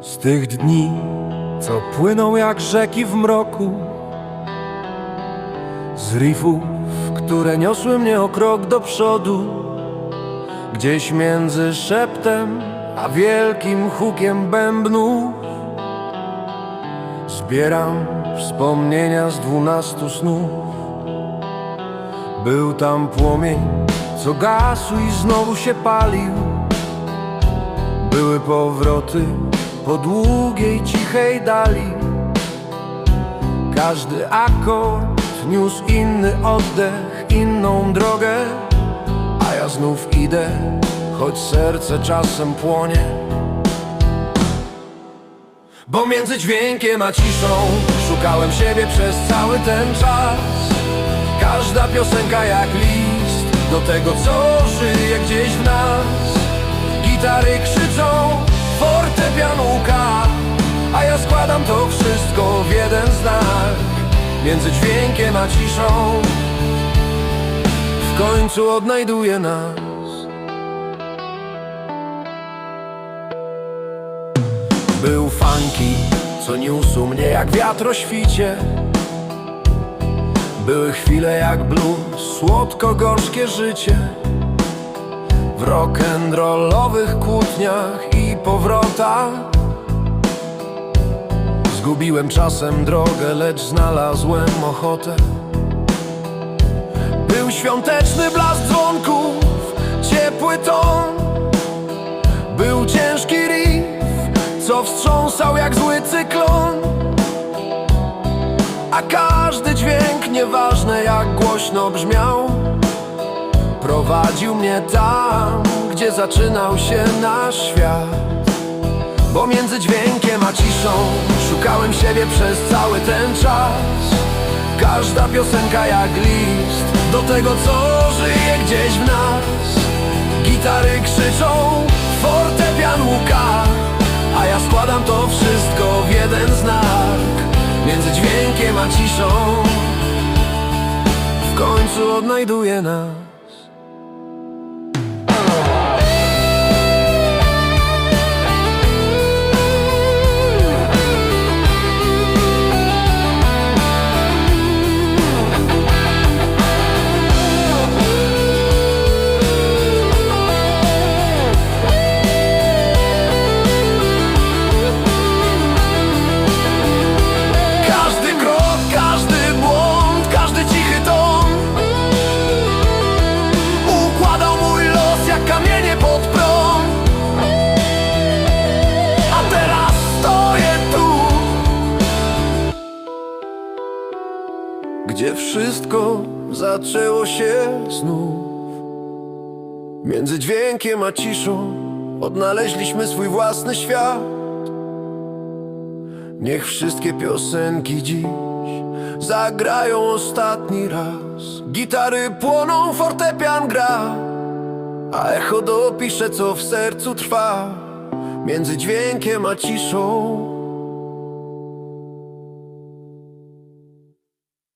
Z tych dni, co płyną jak rzeki w mroku Z riffów, które niosły mnie o krok do przodu Gdzieś między szeptem a wielkim hukiem bębnów Zbieram wspomnienia z dwunastu snów Był tam płomień, co gasł i znowu się palił. Były powroty po długiej, cichej dali. Każdy akord niósł inny oddech, inną drogę. A ja znów idę, choć serce czasem płonie. Bo między dźwiękiem a ciszą Szukałem siebie przez cały ten czas. Każda piosenka jak list Do tego co żyje gdzieś w nas. Gitary krzyczą, fortepian Między dźwiękiem a ciszą. W końcu odnajduję nas. Był funky, co niósł mnie jak wiatr o świcie. Były chwile jak blues, słodko-gorzkie życie. W rock'n'rollowych kłótniach i powrotach Zgubiłem czasem drogę, lecz znalazłem ochotę. Był świąteczny blask dzwonków, ciepły ton. Był ciężki riff, co wstrząsał jak zły cyklon. A każdy dźwięk, nieważne jak głośno brzmiał Prowadził mnie tam, gdzie zaczynał się nasz świat. Bo między dźwiękiem a ciszą Szukałem siebie przez cały ten czas. Każda piosenka jak list Do tego co żyje gdzieś w nas. Gitary krzyczą, fortepian łuka A ja składam to wszystko w jeden znak. Między dźwiękiem a ciszą W końcu odnajduję nas Gdzie wszystko zaczęło się znów. Między dźwiękiem a ciszą Odnaleźliśmy swój własny świat. Niech wszystkie piosenki dziś zagrają ostatni raz. Gitary płoną, fortepian gra A echo dopisze co w sercu trwa. Między dźwiękiem a ciszą